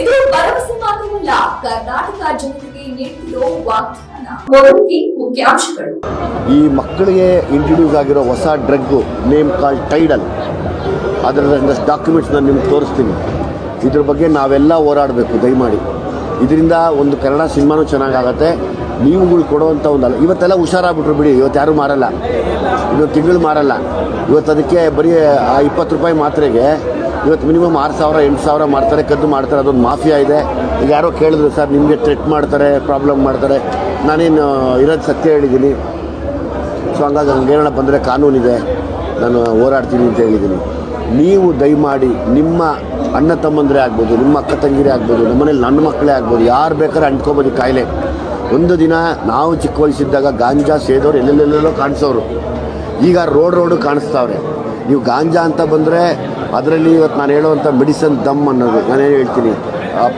ಇದು ಭರವಸೆ ಮಾತ್ರವಲ್ಲ, ಕರ್ನಾಟಕ ಜನತೆಗೆ ನೀಡಿರೋ ವಾಗ್ದಾನ. ಮುಖ್ಯಾಂಶಗಳು. ಈ ಮಕ್ಕಳಿಗೆ ಇಂಟ್ರೊಡ್ಯೂಸ್ ಆಗಿರೋ ಹೊಸ ಡ್ರಗ್ ನೇಮ್ ಕಾಲ್ ಟೈಡಲ್ ಅದರ ಡಾಕ್ಯುಮೆಂಟ್ಸ್ ನಾನು ನಿಮ್ಗೆ ತೋರಿಸ್ತೀನಿ. ಇದ್ರ ಬಗ್ಗೆ ನಾವೆಲ್ಲ ಹೋರಾಡಬೇಕು, ದಯಮಾಡಿ. ಇದರಿಂದ ಒಂದು ಕನ್ನಡ ಸಿನಿಮಾನೂ ಚೆನ್ನಾಗಾಗತ್ತೆ. ನೀವುಗಳು ಕೊಡುವಂಥ ಒಂದಲ್ಲ ಇವತ್ತೆಲ್ಲ ಹುಷಾರಾಗ್ಬಿಟ್ರು ಬಿಡಿ, ಇವತ್ತು ಯಾರೂ ಮಾರಲ್ಲ. ಇವತ್ತು ತಿಂಗಳು ಮಾರಲ್ಲ. ಇವತ್ತು ಅದಕ್ಕೆ ಬರೀ, ಆ ಇಪ್ಪತ್ತು ರೂಪಾಯಿ ಮಾತ್ರೆಗೆ ಇವತ್ತು ಮಿನಿಮಮ್ ಆರು ಸಾವಿರ, ಎಂಟು ಸಾವಿರ ಮಾಡ್ತಾರೆ, ಕದ್ದು ಮಾಡ್ತಾರೆ, ಅದೊಂದು ಮಾಫಿಯಾ ಇದೆ. ಈಗ ಯಾರೋ ಕೇಳಿದ್ರು, ಸರ್, ನಿಮಗೆ ಟ್ರೆಟ್ ಮಾಡ್ತಾರೆ ಪ್ರಾಬ್ಲಮ್ ಮಾಡ್ತಾರೆ. ನಾನೇನು ಇರೋದು ಸತ್ಯ ಹೇಳಿದ್ದೀನಿ. ಸೊ ಹಂಗಾಗಿ ಹಂಗೇನಾರ ಬಂದರೆ ಕಾನೂನಿದೆ ನಾನು ಹೋರಾಡ್ತೀನಿ ಅಂತ ಹೇಳಿದ್ದೀನಿ. ನೀವು ದಯಮಾಡಿ ನಿಮ್ಮ ಅಣ್ಣ ತಮ್ಮಂದರೆ ಆಗ್ಬೋದು, ನಿಮ್ಮ ಅಕ್ಕ ತಂಗಿರೇ ಆಗ್ಬೋದು ನಮ್ಮನೇಲಿ ನನ್ನ ಮಕ್ಕಳೇ ಆಗ್ಬೋದು, ಯಾರು ಬೇಕಾದ್ರೆ ಅಂಟ್ಕೋಬೋದು ಕಾಯಿಲೆ. ಒಂದು ದಿನ ನಾವು ಚಿಕ್ಕ ವಯಸ್ಸಿದ್ದಾಗ ಗಾಂಜಾ ಸೇದೋರು ಎಲ್ಲೆಲ್ಲೆಲ್ಲೋ ಕಾಣಿಸೋರು. ಈಗ ರೋಡ್ ರೋಡು ಕಾಣಿಸ್ತಾವ್ರೆ. ನೀವು ಗಾಂಜಾ ಅಂತ ಬಂದರೆ ಅದರಲ್ಲಿ ಇವತ್ತು ನಾನು ಹೇಳುವಂಥ ಮೆಡಿಸನ್ ದಮ್ ಅನ್ನೋದು, ನಾನೇನು ಹೇಳ್ತೀನಿ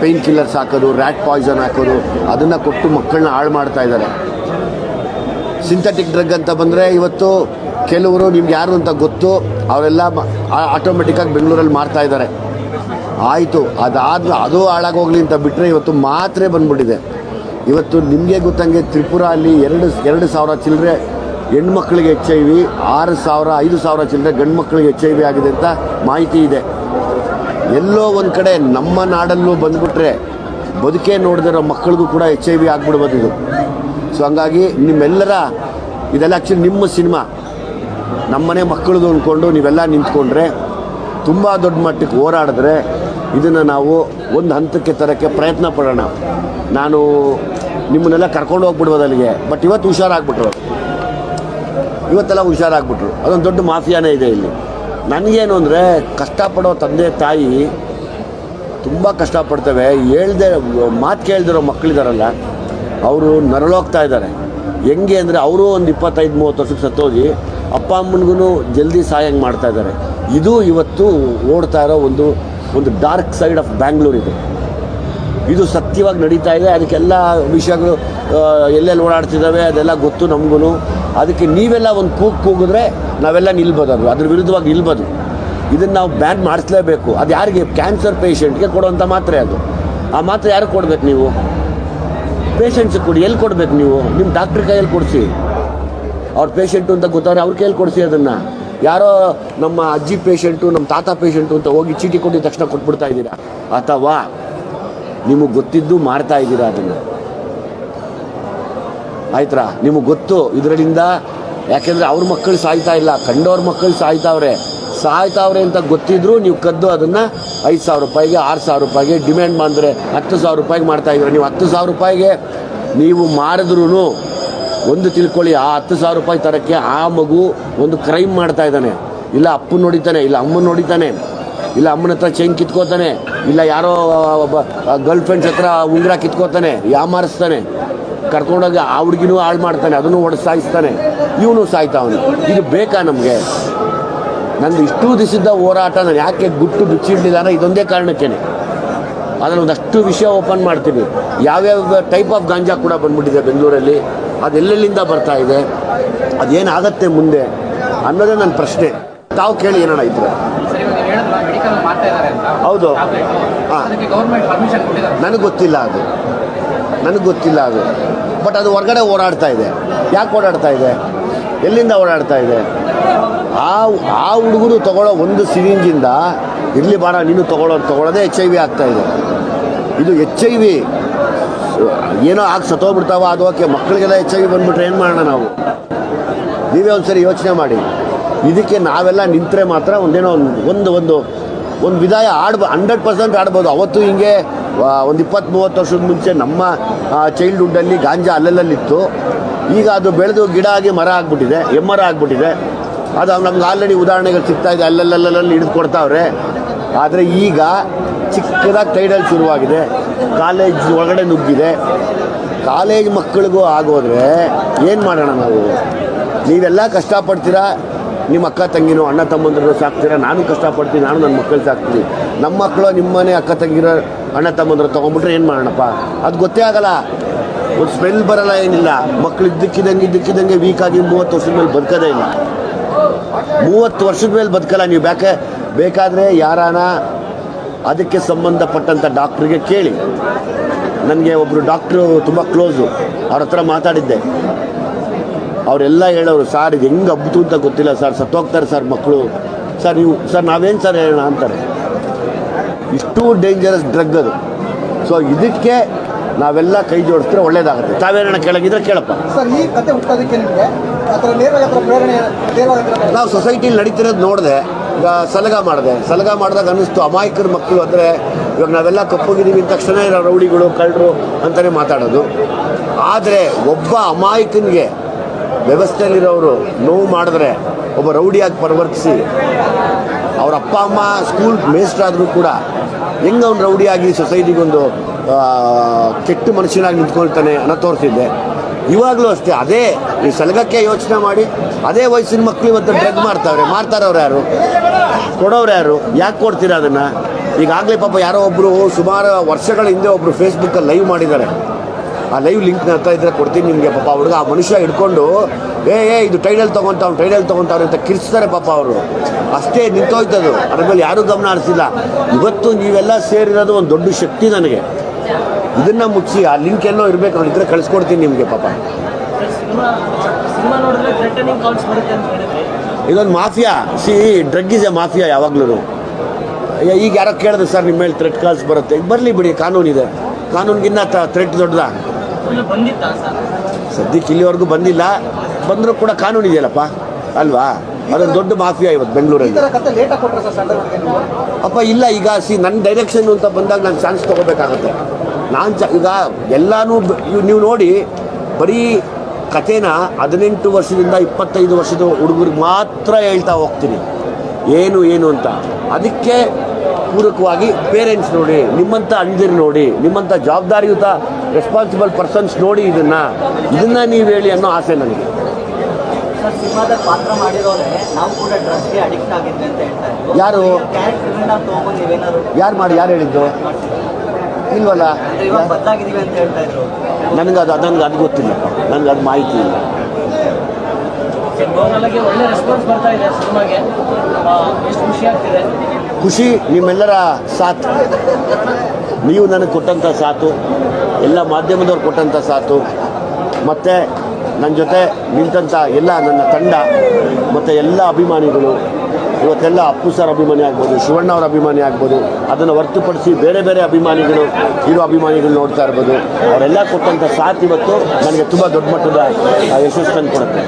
ಪೇಯ್ನ್ ಕಿಲ್ಲರ್ಸ್ ಹಾಕೋದು ರ್ಯಾಟ್ ಪಾಯ್ಸನ್ ಹಾಕೋದು, ಅದನ್ನು ಕೊಟ್ಟು ಮಕ್ಕಳನ್ನ ಹಾಳು ಮಾಡ್ತಾ ಇದ್ದಾರೆ. ಸಿಂಥೆಟಿಕ್ ಡ್ರಗ್ ಅಂತ ಬಂದರೆ ಇವತ್ತು ಕೆಲವರು ನಿಮ್ಗೆ ಯಾರು ಅಂತ ಗೊತ್ತು, ಅವರೆಲ್ಲ ಆಟೋಮೆಟಿಕ್ಕಾಗಿ ಬೆಂಗಳೂರಲ್ಲಿ ಮಾಡ್ತಾ ಇದ್ದಾರೆ. ಆಯಿತು ಅದಾದ ಅದು ಹಾಳಾಗೋಗ್ಲಿ ಅಂತ ಬಿಟ್ಟರೆ ಇವತ್ತು ಮಾತ್ರೆ ಬಂದ್ಬಿಟ್ಟಿದೆ. ಇವತ್ತು ನಿಮಗೆ ಗೊತ್ತಂಗೆ ತ್ರಿಪುರ ಅಲ್ಲಿ ಎರಡು ಎರಡು ಸಾವಿರ ಚಿಲ್ಲರೆ ಹೆಣ್ಮಕ್ಳಿಗೆ ಎಚ್ ಐ ವಿ, ಆರು ಸಾವಿರ, ಐದು ಸಾವಿರ ಚಿಲ್ಲರೆ ಗಂಡು ಮಕ್ಕಳಿಗೆ ಎಚ್ ಐ ವಿ ಆಗಿದೆ ಅಂತ ಮಾಹಿತಿ ಇದೆ. ಎಲ್ಲೋ ಒಂದು ಕಡೆ ನಮ್ಮ ನಾಡಲ್ಲೂ ಬಂದುಬಿಟ್ರೆ ಬದುಕೇ ನೋಡಿದಿರೋ ಮಕ್ಕಳಿಗೂ ಕೂಡ ಎಚ್ ಐ ವಿ ಆಗ್ಬಿಡ್ಬೋದು ಸೊ ಹಂಗಾಗಿ ನಿಮ್ಮೆಲ್ಲರ, ಇದೆಲ್ಲ ಆ್ಯಕ್ಚುಲಿ ನಿಮ್ಮ ಸಿನಿಮಾ. ನಮ್ಮನೆ ಮಕ್ಕಳದು ಅಂದ್ಕೊಂಡು ನೀವೆಲ್ಲ ನಿಂತ್ಕೊಂಡ್ರೆ ತುಂಬ ದೊಡ್ಡ ಮಟ್ಟಕ್ಕೆ ಹೋರಾಡಿದ್ರೆ ಇದನ್ನು ನಾವು ಒಂದು ಹಂತಕ್ಕೆ ತರೋಕ್ಕೆ ಪ್ರಯತ್ನ ಪಡೋಣ. ನಾನು ನಿಮ್ಮನ್ನೆಲ್ಲ ಕರ್ಕೊಂಡು ಹೋಗ್ಬಿಡ್ಬೋದು ಅಲ್ಲಿಗೆ. ಬಟ್ ಇವತ್ತು ಹುಷಾರಾಗ್ಬಿಟ್ರು. ಇವತ್ತೆಲ್ಲ ಹುಷಾರಾಗ್ಬಿಟ್ರು. ಅದೊಂದು ದೊಡ್ಡ ಮಾಫಿಯಾನೇ ಇದೆ ಇಲ್ಲಿ. ನನಗೇನು ಅಂದರೆ ಕಷ್ಟಪಡೋ ತಂದೆ ತಾಯಿ ತುಂಬ ಕಷ್ಟಪಡ್ತವೆ. ಹೇಳ್ದೆ, ಮಾತು ಕೇಳ್ದಿರೋ ಮಕ್ಕಳಿದಾರಲ್ಲ ಅವರು ನರಳೋಗ್ತಾ ಇದ್ದಾರೆ. ಹೆಂಗೆ ಅಂದರೆ ಅವರು ಒಂದು ಇಪ್ಪತ್ತೈದು, ಮೂವತ್ತು ವರ್ಷಕ್ಕೆ ಸತ್ತೋಗಿ ಅಪ್ಪ ಅಮ್ಮನಿಗೂ ಜಲ್ದಿ ಸಾಯಂಗೆ ಮಾಡ್ತಾ ಇದ್ದಾರೆ. ಇದು ಇವತ್ತು ಓಡ್ತಾ ಇರೋ ಒಂದು ಒಂದು ಡಾರ್ಕ್ ಸೈಡ್ ಆಫ್ ಬ್ಯಾಂಗ್ಳೂರ್ ಇದು. ಇದು ಸತ್ಯವಾಗಿ ನಡೀತಾ ಇದೆ. ಅದಕ್ಕೆಲ್ಲ ವಿಷಯಗಳು ಎಲ್ಲೆಲ್ಲಿ ಓಡಾಡ್ತಿದ್ದಾವೆ ಅದೆಲ್ಲ ಗೊತ್ತು ನಮಗೂ ಅದಕ್ಕೆ ನೀವೆಲ್ಲ ಒಂದು ಕೂಗು ಕೂಗಿದ್ರೆ ನಾವೆಲ್ಲ ನಿಲ್ಬೋದು ಅದು. ಅದ್ರ ವಿರುದ್ಧವಾಗಿ ನಿಲ್ಬೋದು. ಇದನ್ನು ನಾವು ಬ್ಯಾನ್ ಮಾಡಿಸ್ಲೇಬೇಕು. ಅದು ಯಾರಿಗೆ? ಕ್ಯಾನ್ಸರ್ ಪೇಷಂಟ್ಗೆ ಕೊಡುವಂಥ ಮಾತ್ರೆ ಅದು. ಆ ಮಾತ್ರೆ ಯಾರಿಗೆ ಕೊಡ್ಬೇಕು ನೀವು? ಪೇಷಂಟ್ಸಿಗೆ ಕೊಡಿ. ಎಲ್ಲಿ ಕೊಡ್ಬೇಕು ನೀವು? ನಿಮ್ಮ ಡಾಕ್ಟ್ರ್ ಕೈಯಲ್ಲಿ ಕೊಡಿಸಿ. ಅವ್ರ ಪೇಷಂಟು ಅಂತ ಗೊತ್ತವ್ರೆ ಅವ್ರ ಕೈಯಲ್ಲಿ ಕೊಡಿಸಿ ಅದನ್ನು. ಯಾರೋ ನಮ್ಮ ಅಜ್ಜಿ ಪೇಷಂಟು ನಮ್ಮ ತಾತ ಪೇಷಂಟು ಅಂತ ಹೋಗಿ ಚೀಟಿ ಕೊಟ್ಟಿದ ತಕ್ಷಣ ಕೊಟ್ಬಿಡ್ತಾ ಇದ್ದೀರಾ? ಅಥವಾ ನಿಮಗೆ ಗೊತ್ತಿದ್ದು ಮಾಡ್ತಾ ಇದ್ದೀರಾ ಅದನ್ನು? ಆಯ್ತಾ ನಿಮಗೆ ಗೊತ್ತು ಇದರಿಂದ ಯಾಕೆಂದರೆ ಅವ್ರ ಮಕ್ಕಳು ಸಾಯ್ತಾ ಇಲ್ಲ, ಕಂಡವ್ರ ಮಕ್ಕಳು ಸಾಯ್ತಾವ್ರೆ. ಸಾಯ್ತಾವ್ರೆ ಅಂತ ಗೊತ್ತಿದ್ರು ನೀವು ಕದ್ದು ಅದನ್ನು ಐದು ಸಾವಿರ ರೂಪಾಯಿಗೆ, ಆರು ಸಾವಿರ ರೂಪಾಯಿಗೆ ಡಿಮ್ಯಾಂಡ್ ಮಾಡಿದ್ರೆ ಹತ್ತು ಸಾವಿರ ರೂಪಾಯಿಗೆ ಮಾಡ್ತಾ ಇದ್ದರೆ? ನೀವು ಹತ್ತು ಸಾವಿರ ರೂಪಾಯಿಗೆ ನೀವು ಮಾರಿದ್ರೂ ಒಂದು ತಿಳ್ಕೊಳ್ಳಿ, ಆ ಹತ್ತು ಸಾವಿರ ರೂಪಾಯಿ ತರಕ್ಕೆ ಆ ಮಗು ಒಂದು ಕ್ರೈಮ್ ಮಾಡ್ತಾ ಇದ್ದಾನೆ. ಇಲ್ಲ ಅಪ್ಪನ ನೋಡಿತಾನೆ ಇಲ್ಲ ಅಮ್ಮನ ನೋಡಿತಾನೆ ಇಲ್ಲ ಅಮ್ಮನ ಹತ್ರ ಚೈನ್ ಕಿತ್ಕೋತಾನೆ, ಇಲ್ಲ ಯಾರೋ ಒಬ್ಬ ಗರ್ಲ್ ಫ್ರೆಂಡ್ಸ್ ಹತ್ರ ಉಂಗುರ ಕಿತ್ಕೋತಾನೆ ಯಾಮಾರಿಸ್ತಾನೆ ಕರ್ಕೊಂಡೋಗಿ ಆ ಹುಡುಗಿನೂ ಹಾಳು ಮಾಡ್ತಾನೆ ಅದನ್ನು ಹೊಡೆದು ಸಾಯಿಸ್ತಾನೆ. ಇವನು ಸಾಯ್ತಾವನು. ಇದು ಬೇಕಾ ನಮಗೆ? ನಂದು ಇಷ್ಟು ದಿವಸದ ಹೋರಾಟ ನಾನು ಯಾಕೆ ಗುಟ್ಟು ಬಿಚ್ಚಿಡ್ಲಿಲ್ಲ ಇದೊಂದೇ ಕಾರಣಕ್ಕೆ ಅದನ್ನು ಒಂದಷ್ಟು ವಿಷಯ ಓಪನ್ ಮಾಡ್ತೀವಿ ಯಾವ್ಯಾವ ಟೈಪ್ ಆಫ್ ಗಾಂಜಾ ಕೂಡ ಬಂದ್ಬಿಟ್ಟಿದೆ ಬೆಂಗಳೂರಲ್ಲಿ. ಅದೆಲ್ಲೆಲ್ಲಿಂದ ಬರ್ತಾ ಇದೆ? ಅದೇನಾಗತ್ತೆ ಮುಂದೆ? ಅನ್ನೋದೇ ನನ್ನ ಪ್ರಶ್ನೆ. ತಾವು ಕೇಳಿ ಏನಣ್ಣ ಇದ್ರೆ? ಹೌದು. ಹಾಂ. ನನಗೆ ಗೊತ್ತಿಲ್ಲ ಅದು. ನನಗೆ ಗೊತ್ತಿಲ್ಲ ಅದು. ಬಟ್ ಅದು ಹೊರಗಡೆ ಓಡಾಡ್ತಾ ಇದೆ. ಯಾಕೆ ಓಡಾಡ್ತಾ ಇದೆ? ಎಲ್ಲಿಂದ ಓಡಾಡ್ತಾ ಇದೆ? ಆ ಆ ಹುಡುಗರು ತಗೊಳ್ಳೋ ಒಂದು ಸಿರಿಂಜಿಂದ ಇರಲಿ ಬಾರ ನೀನು ತಗೊಳ್ಳೋ, ತಗೊಳ್ಳೋದೇ ಎಚ್ ಐ ವಿ ಆಗ್ತಾ ಇದೆ. ಇದು ಎಚ್ ಐ ವಿ ಏನೋ ಆಗಿ ಸತ್ತೋಗ್ಬಿಡ್ತಾವ, ಅದು ಓಕೆ. ಮಕ್ಕಳಿಗೆಲ್ಲ ಎಚ್ ಐ ವಿ ಬಂದ್ಬಿಟ್ರೆ ಏನು ಮಾಡೋಣ ನಾವು? ನೀವೇ ಒಂದ್ಸರಿ ಯೋಚನೆ ಮಾಡಿ. ಇದಕ್ಕೆ ನಾವೆಲ್ಲ ನಿಂತರೆ ಮಾತ್ರ ಒಂದೇನೋ ಒಂದು ಒಂದು ಒಂದು ವಿದಾಯ ಆಡ್ಬೋ ಹಂಡ್ರೆಡ್ ಪರ್ಸೆಂಟ್ ಆಡ್ಬೋದು. ಅವತ್ತು ಹಿಂಗೆ ಒಂದು ಇಪ್ಪತ್ತು ಮೂವತ್ತು ವರ್ಷದ ಮುಂಚೆ ನಮ್ಮ ಚೈಲ್ಡ್ಹುಡ್ಡಲ್ಲಿ ಗಾಂಜಾ ಅಲ್ಲಲ್ಲಿತ್ತು ಈಗ ಅದು ಬೆಳೆದು ಗಿಡ ಆಗಿ ಮರ ಆಗ್ಬಿಟ್ಟಿದೆ, ಎಮ್ಮರ ಆಗ್ಬಿಟ್ಟಿದೆ. ಅದು ನಮ್ಗೆ ಆಲ್ರೆಡಿ ಉದಾಹರಣೆಗಳು ಸಿಗ್ತಾ ಇದೆ ಅಲ್ಲಲ್ಲಲ್ಲಿ ಹಿಡಿದು ಕೊಡ್ತಾವ್ರೆ. ಆದರೆ ಈಗ ಚಿಕ್ಕದಾಗಿ ಟೈಡಲ್ ಶುರುವಾಗಿದೆ ಕಾಲೇಜ್ ಒಳಗಡೆ ನುಗ್ಗಿದೆ. ಕಾಲೇಜ್ ಮಕ್ಕಳಿಗೂ ಆಗೋದ್ರೆ ಏನು ಮಾಡೋಣ ನಾವು? ನೀವೆಲ್ಲ ಕಷ್ಟಪಡ್ತೀರಾ? ನಿಮ್ಮ ಅಕ್ಕ ತಂಗಿನೋ ಅಣ್ಣ ತಮ್ಮಂದಿರು ಸಾಕ್ತೀರಾ? ನಾನು ಕಷ್ಟಪಡ್ತೀನಿ, ನಾನು ನನ್ನ ಮಕ್ಕಳು ಸಾಕ್ತೀನಿ. ನಮ್ಮ ಮಕ್ಕಳು ನಿಮ್ಮನೆ ಅಕ್ಕ ತಂಗಿರೋ ಅಣ್ಣ ತಮ್ಮಂದ್ರೆ ತೊಗೊಂಬಿಟ್ರೆ ಏನು ಮಾಡೋಣಪ್ಪ? ಅದು ಗೊತ್ತೇ ಆಗಲ್ಲ. ಒಂದು ಸ್ಮೆಲ್ ಬರಲ್ಲ ಏನಿಲ್ಲ. ಮಕ್ಳು ಇದ್ದಕ್ಕಿದಂಗೆ ಇದ್ದಕ್ಕಿದಂಗೆ ವೀಕ್ ಆಗಿ ಮೂವತ್ತು ವರ್ಷದ ಮೇಲೆ ಬದುಕೋದೇ ಇಲ್ಲ. ಮೂವತ್ತು ವರ್ಷದ ಮೇಲೆ ಬದುಕಲ್ಲ ನೀವು. ಬೇಕೆ ಬೇಕಾದರೆ ಯಾರಾನ ಅದಕ್ಕೆ ಸಂಬಂಧಪಟ್ಟಂಥ ಡಾಕ್ಟ್ರಿಗೆ ಕೇಳಿ. ನನಗೆ ಒಬ್ಬರು ಡಾಕ್ಟ್ರು ತುಂಬ ಕ್ಲೋಸು ಅವ್ರ ಹತ್ರ ಮಾತಾಡಿದ್ದೆ. ಅವರೆಲ್ಲ ಹೇಳೋರು ಸರ್ ಇದು ಹೆಂಗೆ ಹಬ್ಬಿತು ಅಂತ ಗೊತ್ತಿಲ್ಲ. ಸರ್ ಸತ್ತೋಗ್ತಾರೆ ಸರ್ ಮಕ್ಕಳು ಸರ್ ನೀವು ಸರ್ ನಾವೇನು ಸರ್ ಹೇಳೋಣ? ಅಂತಾರೆ. ಇಷ್ಟು ಡೇಂಜರಸ್ ಡ್ರಗ್ ಅದು. ಸೊ ಇದಕ್ಕೆ ನಾವೆಲ್ಲ ಕೈ ಜೋಡಿಸಿದ್ರೆ ಒಳ್ಳೇದಾಗುತ್ತೆ. ತಾವೇನ ಕೆಳಗಿದ್ರೆ ಕೇಳಪ್ಪ. ಸರ್ ಈ ಕತೆ ಹುಟ್ಟೋದಕ್ಕೆ ನಿಮಗೆ ನಾವು ಸೊಸೈಟಿಲಿ ನಡೀತಿರೋದು ನೋಡಿದೆ ಈಗ ಸಲಗ ಮಾಡಿದೆ. ಸಲಗ ಮಾಡಿದಾಗ ಅನ್ನಿಸ್ತು ಅಮಾಯಕರ ಮಕ್ಕಳು ಅಂದರೆ ಇವಾಗ ನಾವೆಲ್ಲ ಕಪ್ಪಗಿದ್ದೀವಿ ಅಂದ ತಕ್ಷಣ ಇರೋ ರೌಡಿಗಳು ಕಳ್ಳರು ಅಂತಲೇ ಮಾತಾಡೋದು. ಆದರೆ ಒಬ್ಬ ಅಮಾಯಕನಿಗೆ ವ್ಯವಸ್ಥೆಯಲ್ಲಿರೋರು ನೋವು ಮಾಡಿದ್ರೆ ಒಬ್ಬ ರೌಡಿಯಾಗಿ ಪರಿವರ್ತಿಸಿ ಅವ್ರ ಅಪ್ಪ ಅಮ್ಮ ಸ್ಕೂಲ್ ಆದರೂ ಕೂಡ ಹೆಂಗೆ ಅವ್ನು ರೌಡಿಯಾಗಿ ಸೊಸೈಟಿಗೊಂದು ಕೆಟ್ಟ ಮನುಷ್ಯನಾಗಿ ನಿಂತ್ಕೊಳ್ತಾನೆ ಅನ್ನೋ ತೋರಿಸಿದ್ದೆ. ಇವಾಗಲೂ ಅಷ್ಟೇ, ಅದೇ ಈ ಸಲಗಕ್ಕೆ ಯೋಚನೆ ಮಾಡಿ, ಅದೇ ವಯಸ್ಸಿನ ಮಕ್ಕಳು ಇವತ್ತು ಡ್ರಗ್ ಮಾಡ್ತಾವ್ರೆ ಮಾರ್ತಾರವ್ರು ಯಾರು? ಕೊಡೋರು ಯಾರು? ಯಾಕೆ ಕೊಡ್ತೀರಾ ಅದನ್ನು? ಈಗಾಗಲೇ ಪಾಪ ಯಾರೋ ಒಬ್ಬರು ಸುಮಾರು ವರ್ಷಗಳ ಹಿಂದೆ ಒಬ್ಬರು ಫೇಸ್ಬುಕ್ಕಲ್ಲಿ ಲೈವ್ ಮಾಡಿದ್ದಾರೆ. ಆ ಲೈವ್ ಲಿಂಕ್ ಹತ್ರ ಇದ್ರೆ ಕೊಡ್ತೀನಿ ನಿಮಗೆ, ಪಾಪ ಹುಡುಗ ಆ ಮನುಷ್ಯ ಹಿಡ್ಕೊಂಡು ಏ ಏ ಇದು ಟೈಡಲ್ ತೊಗೊಂತಾವ್ ಟೈಟಲ್ ತೊಗೊಂತಾವ್ರೆ ಅಂತ ಕಿರ್ಸ್ತಾರೆ ಪಾಪ ಅವರು. ಅಷ್ಟೇ ನಿಂತೋಯ್ತದು. ಅದ್ರ ಮೇಲೆ ಯಾರೂ ಗಮನ ಹರಿಸಿಲ್ಲ. ಇವತ್ತು ನೀವೆಲ್ಲ ಸೇರಿರೋದು ಒಂದು ದೊಡ್ಡ ಶಕ್ತಿ ನನಗೆ. ಇದನ್ನು ಮುಚ್ಚಿ ಆ ಲಿಂಕ್ ಎಲ್ಲೋ ಇರಬೇಕು ಅವ್ರ ಇದ್ರೆ ಕಳಿಸ್ಕೊಡ್ತೀನಿ ನಿಮಗೆ ಪಾಪ. ಇದೊಂದು mafia. See drug is a mafia ಯಾವಾಗ್ಲೂ ಈಗ ಯಾರೋ ಕೇಳಿದೆ ಸರ್ ನಿಮ್ಮ ಮೇಲೆ ಥ್ರೆಟ್ ಕಾಲ್ಸ್ ಬರುತ್ತೆ. ಬರಲಿ ಬಿಡಿ ಕಾನೂನಿದೆ ಕಾನೂನಿಗಿನ್ನ ಥ್ರೆಟ್ ದೊಡ್ಡದ? ಸದ್ಯಕ್ಕೆ ಇಲ್ಲಿವರೆಗೂ ಬಂದಿಲ್ಲ. ಬಂದರೂ ಕೂಡ ಕಾನೂನು ಇದೆಯಲ್ಲಪ್ಪ? ಅಲ್ವಾ? ಅದೊಂದು ದೊಡ್ಡ ಮಾಫಿಯಾ ಇವತ್ತು ಬೆಂಗಳೂರಲ್ಲಿ. ಅಪ್ಪ ಇಲ್ಲ ಈಗ ಸಿ ನನ್ನ ಡೈರೆಕ್ಷನ್ ಅಂತ ಬಂದಾಗ ನಾನು ಚಾನ್ಸ್ ತೊಗೋಬೇಕಾಗತ್ತೆ. ನಾನು ಚ ಈಗ ಎಲ್ಲನೂ ನೀವು ನೋಡಿ ಬರೀ ಕಥೆನ ಹದಿನೆಂಟು ವರ್ಷದಿಂದ ಇಪ್ಪತ್ತೈದು ವರ್ಷದ ಹುಡುಗರಿಗೆ ಮಾತ್ರ ಹೇಳ್ತಾ ಹೋಗ್ತೀನಿ. ಏನು ಏನು ಅಂತ. ಅದಕ್ಕೆ ಪೂರಕವಾಗಿ ಪೇರೆಂಟ್ಸ್ ನೋಡಿ ನಿಮ್ಮಂಥ ಅಣ್ದಿರು ನೋಡಿ ನಿಮ್ಮಂಥ ಜವಾಬ್ದಾರಿಯುತ ರೆಸ್ಪಾನ್ಸಿಬಲ್ ಪರ್ಸನ್ಸ್ ನೋಡಿ ಇದನ್ನು. ಇದನ್ನು ನೀವು ಹೇಳಿ ಅನ್ನೋ ಆಸೆ ನನಗೆ. ಸರ್ ಸಿನಿಮಾದ ಪಾತ್ರ ಮಾಡಿರೋರೆ ನಾವು ಕೂಡ ಡ್ರಗ್ಸ್ಗೆ ಅಡಿಕ್ಟ್ ಆಗಿದ್ವಿ ಅಂತ ಹೇಳ್ತಾ ಇದ್ರು. ಯಾರು? ಕ್ಯಾರೆಕ್ಟರ್ನ ತೊಗೊಂಡು ನೀವೇನಾದ್ರು ಯಾರು ಮಾಡಿ ಯಾರು ಹೇಳಿದ್ದು? ಇಲ್ವಲ್ಲ? ಇವಾಗ ಬದಲಾಗಿದ್ದೀವಿ ಅಂತ ಹೇಳ್ತಾ ಇದ್ರು. ನನಗೆ ಅದು ನನಗೆ ಅದು ಗೊತ್ತಿಲ್ಲ. ನನಗೆ ಅದು ಮಾಹಿತಿ ಇಲ್ಲ. ಒಳ್ಳೆ ರೆಸ್ಪಾನ್ಸ್ ಬರ್ತಾ ಇದೆ ಸಿನಿಮಾಗೆ. ಎಷ್ಟು ಖುಷಿ ಆಗ್ತಿದೆ? ಖುಷಿ ನಿಮ್ಮೆಲ್ಲರ ಸಾಥ್. ನೀವು ನನಗೆ ಕೊಟ್ಟಂಥ ಸಾಥು ಎಲ್ಲ ಮಾಧ್ಯಮದವ್ರು ಕೊಟ್ಟಂಥ ಸಾಥು ಮತ್ತು ನನ್ನ ಜೊತೆ ನಿಂತಂಥ ಎಲ್ಲ ನನ್ನ ತಂಡ, ಮತ್ತು ಎಲ್ಲ ಅಭಿಮಾನಿಗಳು, ಇವತ್ತೆಲ್ಲ ಅಪ್ಪು ಸರ್ ಅಭಿಮಾನಿ ಆಗ್ಬೋದು, ಶಿವಣ್ಣ ಅವರ ಅಭಿಮಾನಿ ಆಗ್ಬೋದು, ಅದನ್ನು ಹೊರತುಪಡಿಸಿ ಬೇರೆ ಬೇರೆ ಅಭಿಮಾನಿಗಳು ಇರೋ ಅಭಿಮಾನಿಗಳು ನೋಡ್ತಾ ಇರ್ಬೋದು, ಅವರೆಲ್ಲ ಕೊಟ್ಟಂಥ ಸಾಥ್ ಇವತ್ತು ನನಗೆ ತುಂಬ ದೊಡ್ಡ ಮಟ್ಟದ ಯಶಸ್ಸನ್ನು ಕೊಡುತ್ತೆ.